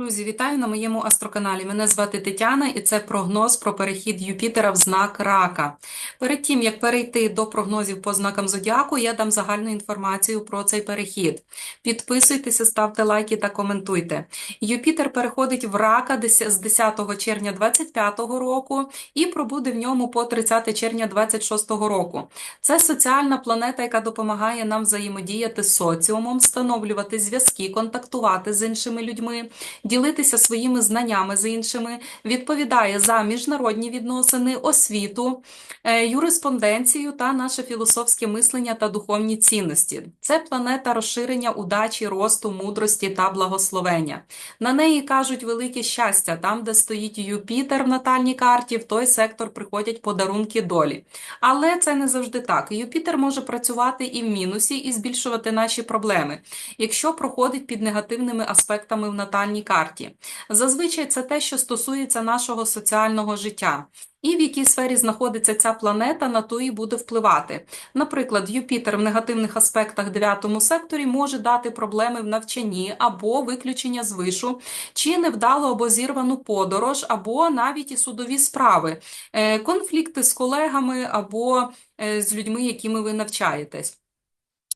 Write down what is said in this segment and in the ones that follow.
Друзі, вітаю на моєму астроканалі. Мене звати Тетяна і це прогноз про перехід Юпітера в знак Рака. Перед тим, як перейти до прогнозів по знакам Зодіаку, я дам загальну інформацію про цей перехід. Підписуйтеся, ставте лайки та коментуйте. Юпітер переходить в Рака з 10 червня 25 року і пробуде в ньому по 30 червня 26 року. Це соціальна планета, яка допомагає нам взаємодіяти з соціумом, встановлювати зв'язки, контактувати з іншими людьми ділитися своїми знаннями з іншими, відповідає за міжнародні відносини, освіту, е, юриспонденцію та наше філософське мислення та духовні цінності. Це планета розширення удачі, росту, мудрості та благословення. На неї кажуть велике щастя. Там, де стоїть Юпітер в натальній карті, в той сектор приходять подарунки долі. Але це не завжди так. Юпітер може працювати і в мінусі, і збільшувати наші проблеми, якщо проходить під негативними аспектами в натальній карті. Зазвичай це те, що стосується нашого соціального життя. І в якій сфері знаходиться ця планета, на то і буде впливати. Наприклад, Юпітер в негативних аспектах 9 секторі може дати проблеми в навчанні або виключення з вишу, чи невдалу або зірвану подорож, або навіть і судові справи, е, конфлікти з колегами або е, з людьми, якими ви навчаєтесь.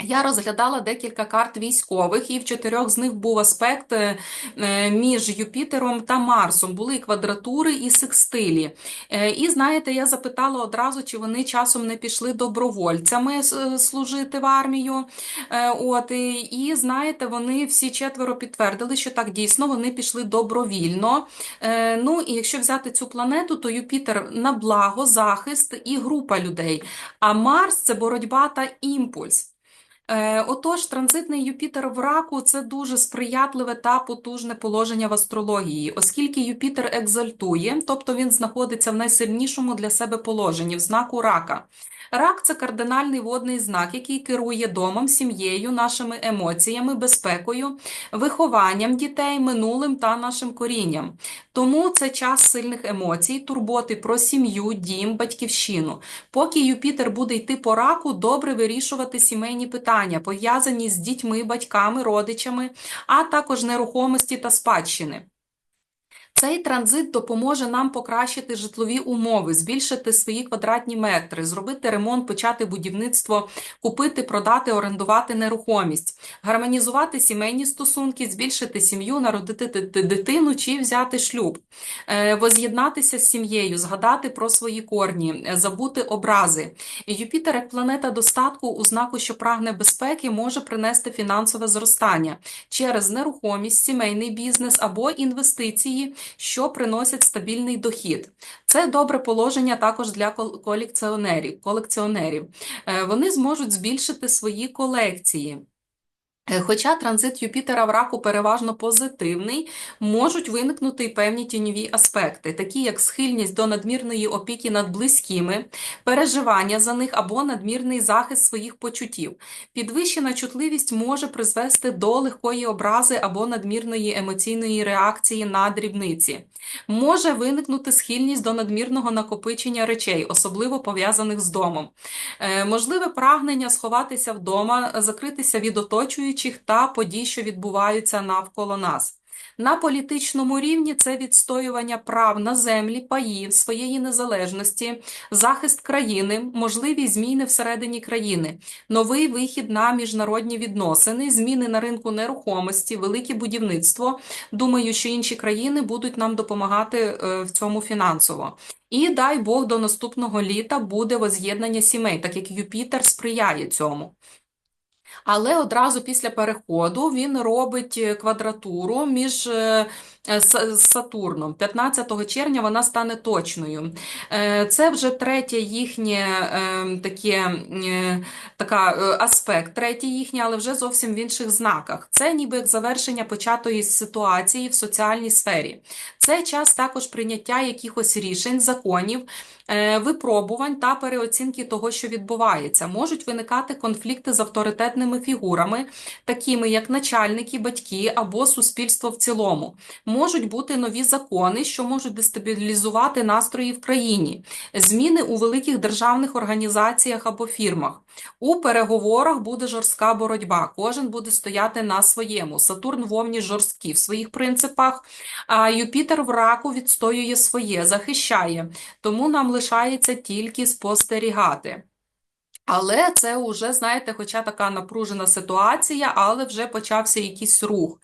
Я розглядала декілька карт військових, і в чотирьох з них був аспект е, е, між Юпітером та Марсом. Були квадратури і секстилі. Е, І знаєте, я запитала одразу, чи вони часом не пішли добровольцями служити в армію. От, і, знаєте, вони всі четверо підтвердили, що так дійсно вони пішли добровільно. Ну і якщо взяти цю планету, то Юпітер на благо, захист і група людей. А Марс це боротьба та імпульс. Е, Отож, транзитний Юпітер в раку це дуже сприятливе та потужне положення в астрології, оскільки Юпітер екзальтує, тобто він знаходиться в найсильнішому для себе положенні, в знаку рака. Рак це кардинальний водний знак, який керує домом, сім'єю, нашими емоціями, безпекою, вихованням дітей, минулим та нашим корінням. Тому це час сильних емоцій, турботи про сім'ю, дім, батьківщину. Поки Юпітер буде йти по раку, добре вирішувати сімейні питання, пов'язані з дітьми, батьками, родичами, а також нерухомості та спадщини. Цей транзит допоможе нам покращити житлові умови, збільшити свої квадратні метри, зробити ремонт, почати будівництво, купити, продати, орендувати нерухомість, гармонізувати сімейні стосунки, збільшити сім'ю, народити ди- ди- дитину чи взяти шлюб, е, воз'єднатися з сім'єю, згадати про свої корні, е, забути образи. Юпітер, як планета достатку у знаку, що прагне безпеки, може принести фінансове зростання через нерухомість, сімейний бізнес або інвестиції, що приносять стабільний дохід. Це добре положення також для кол- колекціонерів. колекціонерів. Е, Вони зможуть збільшити свої колекції. Е, Хоча транзит Юпітера в раку переважно позитивний, можуть виникнути й певні тіньові аспекти, такі як схильність до надмірної опіки над близькими, переживання за них або надмірний захист своїх почуттів. Підвищена чутливість може призвести до легкої образи або надмірної емоційної реакції на дрібниці. Може виникнути схильність до надмірного накопичення речей, особливо пов'язаних з домом. Е, Можливе прагнення сховатися вдома, закритися від оточуючих та подій, що відбуваються навколо нас. На політичному рівні це відстоювання прав на землі, паї, своєї незалежності, захист країни, можливі зміни всередині країни, новий вихід на міжнародні відносини, зміни на ринку нерухомості, велике будівництво. Думаю, що інші країни будуть нам допомагати е, в цьому фінансово. І дай Бог до наступного літа буде воз'єднання сімей, так як Юпітер сприяє цьому. Але одразу після переходу він робить е, квадратуру між е, е, Сатурном. 15 червня вона стане точною. Це вже третє їхнє е, таке, така, аспект, третє їхнє, але вже зовсім в інших знаках. Це ніби як завершення початої ситуації в соціальній сфері. Це час також прийняття якихось рішень, законів, е, випробувань та переоцінки того, що відбувається. Можуть виникати конфлікти з авторитетними фігурами, такими як начальники, батьки або суспільство в цілому. Можуть бути нові закони, що можуть дестабілізувати настрої в країні, зміни у великих державних організаціях або фірмах. У переговорах буде жорстка боротьба. Кожен буде стояти на своєму. Сатурн в Овні жорсткий в своїх принципах, а Юпітер в раку відстоює своє, захищає. Тому нам лишається тільки спостерігати. Але це вже, знаєте, хоча така напружена ситуація, але вже почався якийсь рух.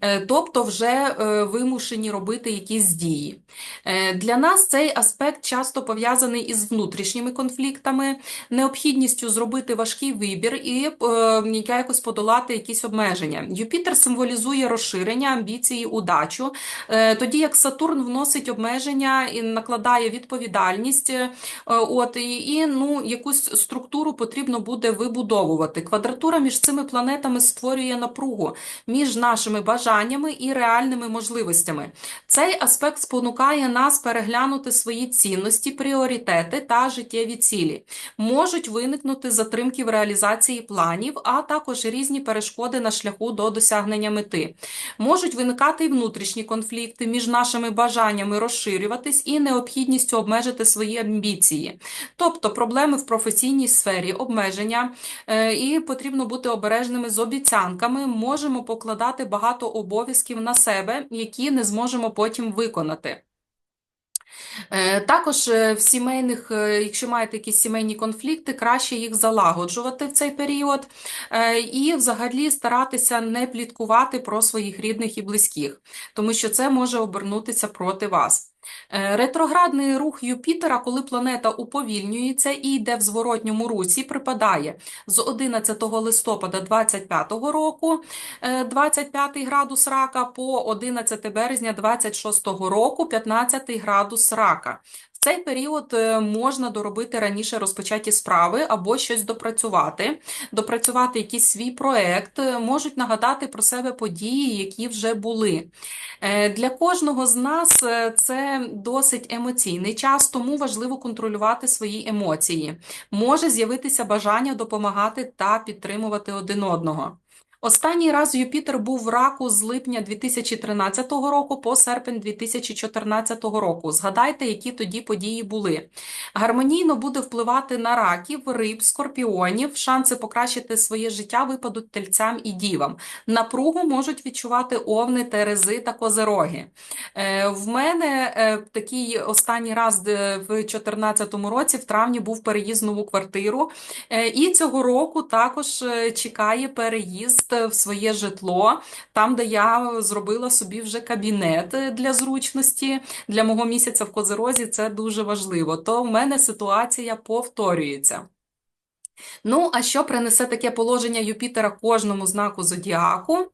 Е, Тобто вже е, вимушені робити якісь дії. Е, Для нас цей аспект часто пов'язаний із внутрішніми конфліктами, необхідністю зробити важкий вибір і якось подолати якісь обмеження. Юпітер символізує розширення, амбіції, удачу, тоді як Сатурн вносить обмеження і накладає відповідальність, от, і ну, якусь структуру потрібно буде вибудовувати. Квадратура між цими планетами створює напругу між нашими бажаннями і реальними можливостями. Цей аспект спонукає нас переглянути свої цінності, пріоритети та життєві цілі. Можуть виникнути затримки в реалізації планів, а також різні перешкоди на шляху до досягнення мети. Можуть виникати і внутрішні конфлікти між нашими бажаннями розширюватись і необхідністю обмежити свої амбіції, тобто проблеми в професійній сфері, обмеження, е, і потрібно бути обережними з обіцянками. Можемо покладати багато обов'язків на себе, які не зможемо потім виконати. Е, Також е, в сімейних, якщо маєте якісь сімейні конфлікти, краще їх залагоджувати в цей період і взагалі старатися не пліткувати про своїх рідних і близьких, тому що це може обернутися проти вас. Е, Ретроградний рух Юпітера, коли планета уповільнюється і йде в зворотньому русі, припадає з 11 листопада 25 року, е, 25 градус рака, по 11 березня 26 року, 15 градус рака. Цей період е, можна доробити раніше розпочаті справи або щось допрацювати, допрацювати якийсь свій проект, е, можуть нагадати про себе події, які вже були. Е, Для кожного з нас це досить емоційний час, тому важливо контролювати свої емоції. Може з'явитися бажання допомагати та підтримувати один одного. Останній раз Юпітер був в раку з липня 2013 року по серпень 2014 року. Згадайте, які тоді події були. Гармонійно буде впливати на раків, риб, скорпіонів. Шанси покращити своє життя випадуть тельцям і дівам. Напругу можуть відчувати овни, терези та козероги. Е, В мене е, такий останній раз в 2014 році, в травні, був переїзд в нову квартиру. Е, І цього року також е, чекає переїзд в своє житло, там, де я зробила собі вже кабінет е, для зручності. Для мого місяця в Козерозі це дуже важливо. То в мене ситуація повторюється. Ну, а що принесе таке положення Юпітера кожному знаку зодіаку?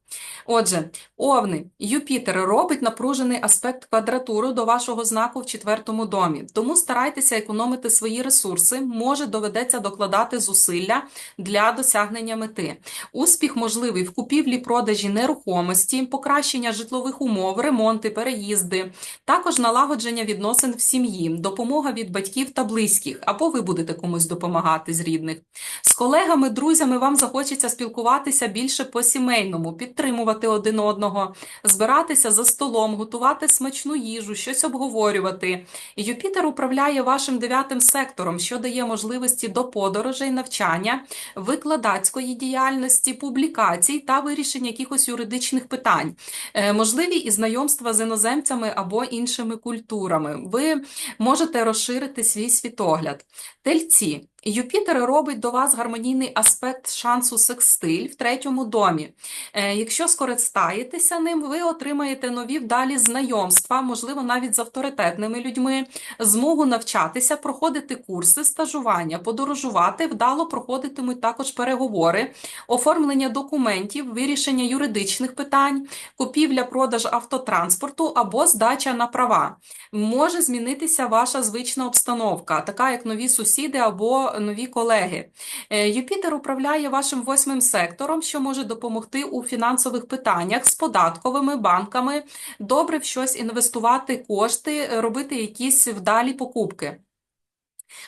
Отже, Овни, Юпітер робить напружений аспект квадратури до вашого знаку в четвертому домі. Тому старайтеся економити свої ресурси, може доведеться докладати зусилля для досягнення мети. Успіх можливий в купівлі-продажі нерухомості, покращення житлових умов, ремонти, переїзди, також налагодження відносин в сім'ї, допомога від батьків та близьких, або ви будете комусь допомагати з рідних. З колегами, друзями вам захочеться спілкуватися більше по-сімейному, підтримувати один одного, збиратися за столом, готувати смачну їжу, щось обговорювати. Юпітер управляє вашим дев'ятим сектором, що дає можливості до подорожей, навчання, викладацької діяльності, публікацій та вирішення якихось юридичних питань. Е, Можливі і знайомства з іноземцями або іншими культурами. Ви можете розширити свій світогляд. Тельці. Юпітер робить до вас гармонійний аспект шансу секстиль в третьому домі. Е, Якщо скористаєтеся ним, ви отримаєте нові вдалі знайомства, можливо, навіть з авторитетними людьми, змогу навчатися, проходити курси, стажування, подорожувати, вдало проходитимуть також переговори, оформлення документів, вирішення юридичних питань, купівля-продаж автотранспорту або здача на права. Може змінитися ваша звична обстановка, така як нові сусіди або нові колеги. Е, Юпітер управляє вашим восьмим сектором, що може допомогти у фінансових питаннях з податковими банками, добре в щось інвестувати кошти, робити якісь вдалі покупки.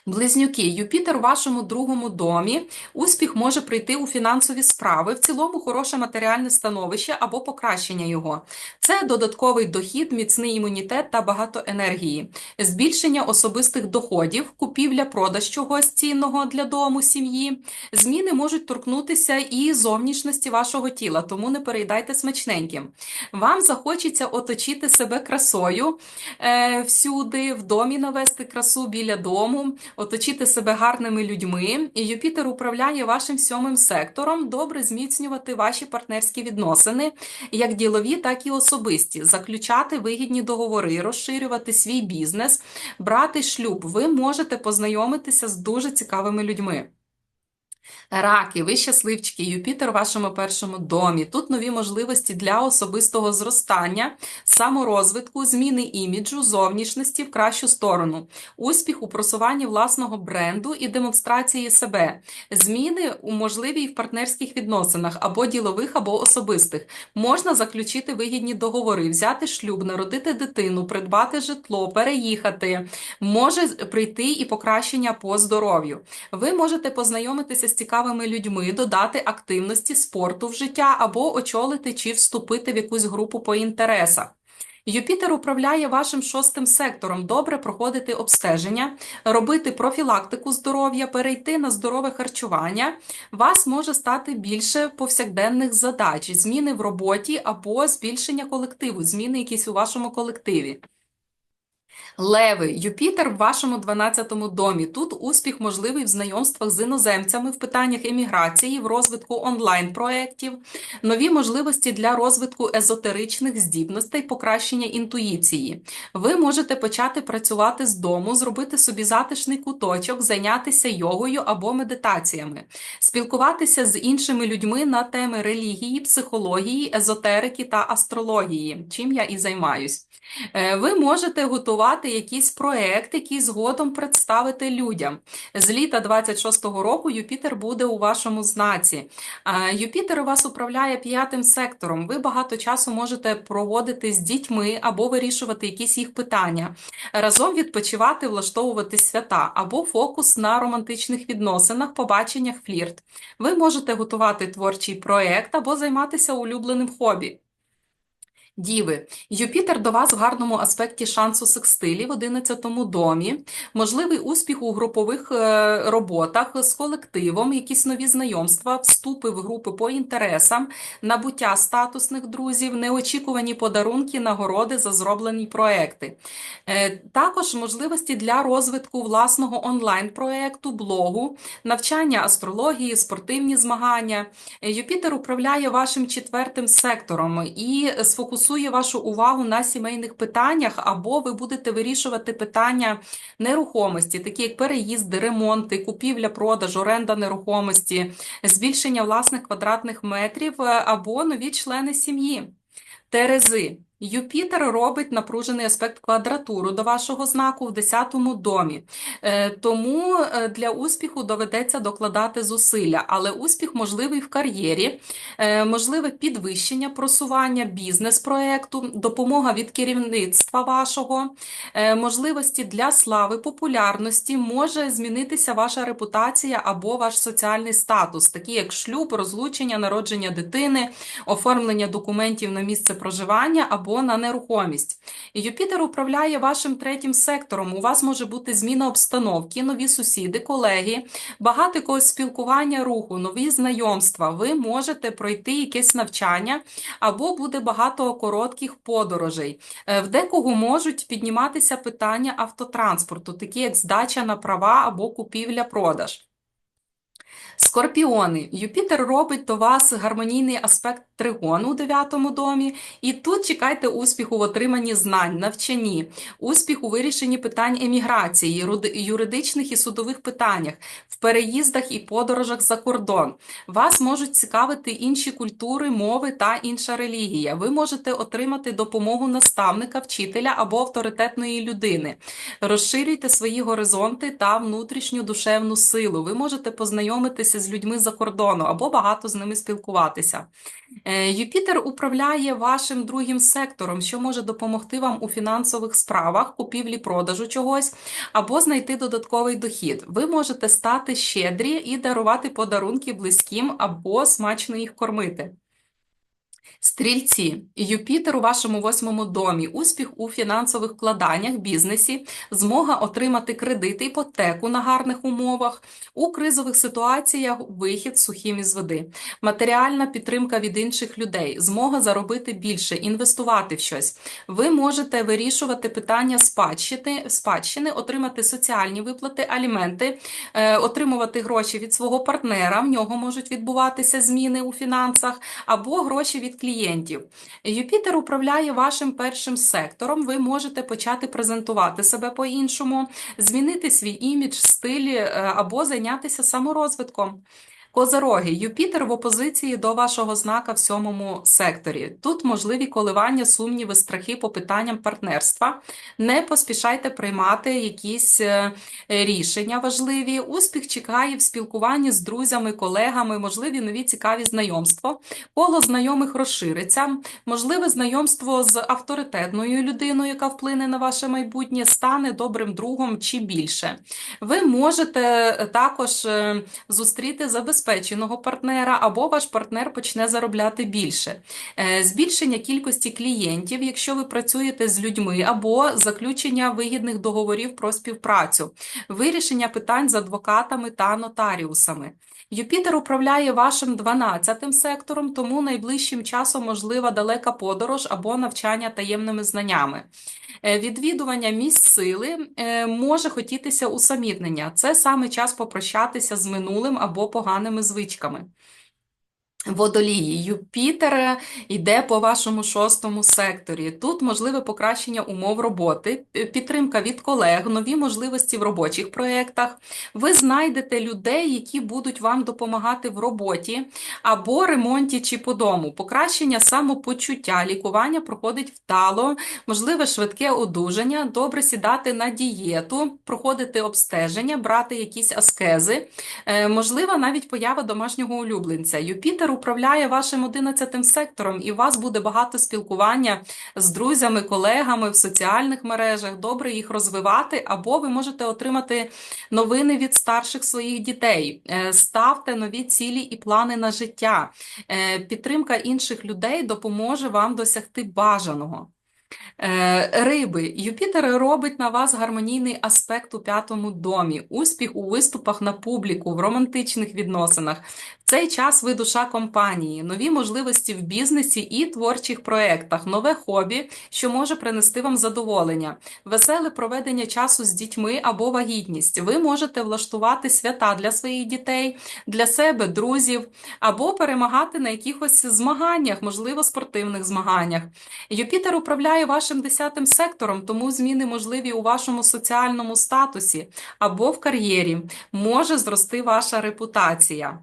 Близнюки, Юпітер у вашому другому домі. Успіх може прийти у фінансові справи, в цілому хороше матеріальне становище або покращення його. Це додатковий дохід, міцний імунітет та багато енергії, збільшення особистих доходів, купівля, продаж чогось цінного для дому, сім'ї. Зміни можуть торкнутися і зовнішності вашого тіла, тому не переїдайте смачненьким. Вам захочеться оточити себе красою е, всюди, в домі навести красу біля дому оточити себе гарними людьми. І Юпітер управляє вашим сьомим сектором, добре зміцнювати ваші партнерські відносини, як ділові, так і особисті, заключати вигідні договори, розширювати свій бізнес, брати шлюб. Ви можете познайомитися з дуже цікавими людьми. Раки, ви щасливчики, Юпітер у вашому першому домі. Тут нові можливості для особистого зростання, саморозвитку, зміни іміджу, зовнішності в кращу сторону, успіх у просуванні власного бренду і демонстрації себе, зміни у можливі і в партнерських відносинах або ділових, або особистих. Можна заключити вигідні договори, взяти шлюб, народити дитину, придбати житло, переїхати. Може прийти і покращення по здоров'ю. Ви можете познайомитися з цікавими людьми, додати активності спорту в життя або очолити чи вступити в якусь групу по інтересах. Юпітер управляє вашим шостим сектором, добре проходити обстеження, робити профілактику здоров'я, перейти на здорове харчування. Вас може стати більше повсякденних задач, зміни в роботі або збільшення колективу, зміни якісь у вашому колективі. Леви, Юпітер в вашому 12-му домі. Тут успіх можливий в знайомствах з іноземцями, в питаннях еміграції, в розвитку онлайн-проєктів, нові можливості для розвитку езотеричних здібностей, покращення інтуїції. Ви можете почати працювати з дому, зробити собі затишний куточок, зайнятися йогою або медитаціями, спілкуватися з іншими людьми на теми релігії, психології, езотерики та астрології, чим я і займаюсь. Е, ви можете готувати якийсь проект, який згодом представити людям. З літа 26-го року Юпітер буде у вашому знаці. Юпітер у вас управляє п'ятим сектором. Ви багато часу можете проводити з дітьми або вирішувати якісь їх питання, разом відпочивати, влаштовувати свята, або фокус на романтичних відносинах, побаченнях, флірт. Ви можете готувати творчий проект або займатися улюбленим хобі. Діви, Юпітер до вас в гарному аспекті шансу секстилі в 11-му домі, можливий успіх у групових е, роботах з колективом, якісь нові знайомства, вступи в групи по інтересам, набуття статусних друзів, неочікувані подарунки, нагороди за зроблені проекти. Е, також можливості для розвитку власного онлайн-проекту, блогу, навчання астрології, спортивні змагання. Юпітер управляє вашим четвертим сектором і сфокусує сфокусує вашу увагу на сімейних питаннях, або ви будете вирішувати питання нерухомості, такі як переїзди, ремонти, купівля, продаж, оренда нерухомості, збільшення власних квадратних метрів е, або нові члени сім'ї. Терези. Юпітер робить напружений аспект квадратуру до вашого знаку в 10-му домі. Е, тому е, для успіху доведеться докладати зусилля, але успіх можливий в кар'єрі, е, можливе підвищення просування бізнес-проекту, допомога від керівництва вашого, можливості для слави, популярності, може змінитися ваша репутація або ваш соціальний статус, такі як шлюб, розлучення, народження дитини, оформлення документів на місце проживання або або на нерухомість. Юпітер управляє вашим третім сектором. У вас може бути зміна обстановки, нові сусіди, колеги, багато якогось спілкування руху, нові знайомства. Ви можете пройти якесь навчання, або буде багато коротких подорожей. Е, в декого можуть підніматися питання автотранспорту, такі як здача на права або купівля-продаж. Скорпіони, Юпітер робить до вас гармонійний аспект тригону у дев'ятому домі, і тут чекайте успіху в отриманні знань, навчанні, успіх у вирішенні питань еміграції, юридичних і судових питаннях, в переїздах і подорожах за кордон. Вас можуть цікавити інші культури, мови та інша релігія. Ви можете отримати допомогу наставника, вчителя або авторитетної людини. Розширюйте свої горизонти та внутрішню душевну силу. Ви можете познайомитися знайомитися з людьми за кордону або багато з ними спілкуватися. Е, Юпітер управляє вашим другим сектором, що може допомогти вам у фінансових справах, купівлі, продажу чогось, або знайти додатковий дохід. Ви можете стати щедрі і дарувати подарунки близьким, або смачно їх кормити. Стрільці, Юпітер у вашому восьмому домі, успіх у фінансових вкладаннях, бізнесі, змога отримати кредити, іпотеку на гарних умовах, у кризових ситуаціях вихід сухим із води, матеріальна підтримка від інших людей, змога заробити більше, інвестувати в щось. Ви можете вирішувати питання спадщини, спадщини отримати соціальні виплати, аліменти, е, отримувати гроші від свого партнера, в нього можуть відбуватися зміни у фінансах, або гроші від клієнтів. Юпітер управляє вашим першим сектором. Ви можете почати презентувати себе по-іншому, змінити свій імідж, стиль е, або зайнятися саморозвитком. Козороги, Юпітер в опозиції до вашого знака в сьомому секторі. Тут можливі коливання, сумніви, страхи по питанням партнерства. Не поспішайте приймати якісь е, рішення важливі. Успіх чекає в спілкуванні з друзями, колегами, можливі нові цікаві знайомства. Коло знайомих розшириться. Можливе знайомство з авторитетною людиною, яка вплине на ваше майбутнє, стане добрим другом чи більше. Ви можете також е, зустріти забезпеченого партнера, або ваш партнер почне заробляти більше. Е, Збільшення кількості клієнтів, якщо ви працюєте з людьми, або заключення вигідних договорів про співпрацю, вирішення питань з адвокатами та нотаріусами. Юпітер управляє вашим 12 сектором, тому найближчим часом можлива далека подорож або навчання таємними знаннями. Е, Відвідування місць сили е, може хотітися усамітнення. Це саме час попрощатися з минулим або поганими звичками. Водолії, Юпітер йде по вашому шостому секторі. Тут можливе покращення умов роботи, підтримка від колег, нові можливості в робочих проєктах. Ви знайдете людей, які будуть вам допомагати в роботі або ремонті чи по дому. Покращення самопочуття, лікування проходить вдало, можливе швидке одужання, добре сідати на дієту, проходити обстеження, брати якісь аскези. Е, Можлива навіть поява домашнього улюбленця. Юпітер управляє вашим 11 сектором, і у вас буде багато спілкування з друзями, колегами в соціальних мережах. Добре їх розвивати, або ви можете отримати новини від старших своїх дітей. Е, Ставте нові цілі і плани на життя. Е, Підтримка інших людей допоможе вам досягти бажаного. Е, Риби, Юпітер робить на вас гармонійний аспект у п'ятому домі, успіх у виступах на публіку, в романтичних відносинах. Цей час ви душа компанії, нові можливості в бізнесі і творчих проєктах, нове хобі, що може принести вам задоволення, веселе проведення часу з дітьми або вагітність. Ви можете влаштувати свята для своїх дітей, для себе, друзів, або перемагати на якихось змаганнях, можливо, спортивних змаганнях. Юпітер управляє вашим десятим сектором, тому зміни можливі у вашому соціальному статусі або в кар'єрі. Може зрости ваша репутація.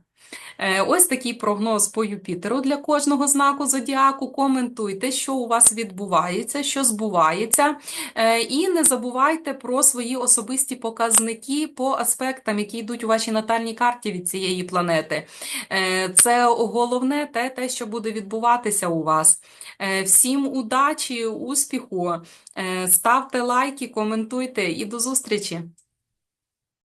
Е, Ось такий прогноз по Юпітеру для кожного знаку зодіаку. Коментуйте, що у вас відбувається, що збувається. Е, І не забувайте про свої особисті показники по аспектам, які йдуть у вашій натальній карті від цієї планети. Е, Це головне те, те, що буде відбуватися у вас. Всім удачі, успіху, ставте лайки, коментуйте і до зустрічі!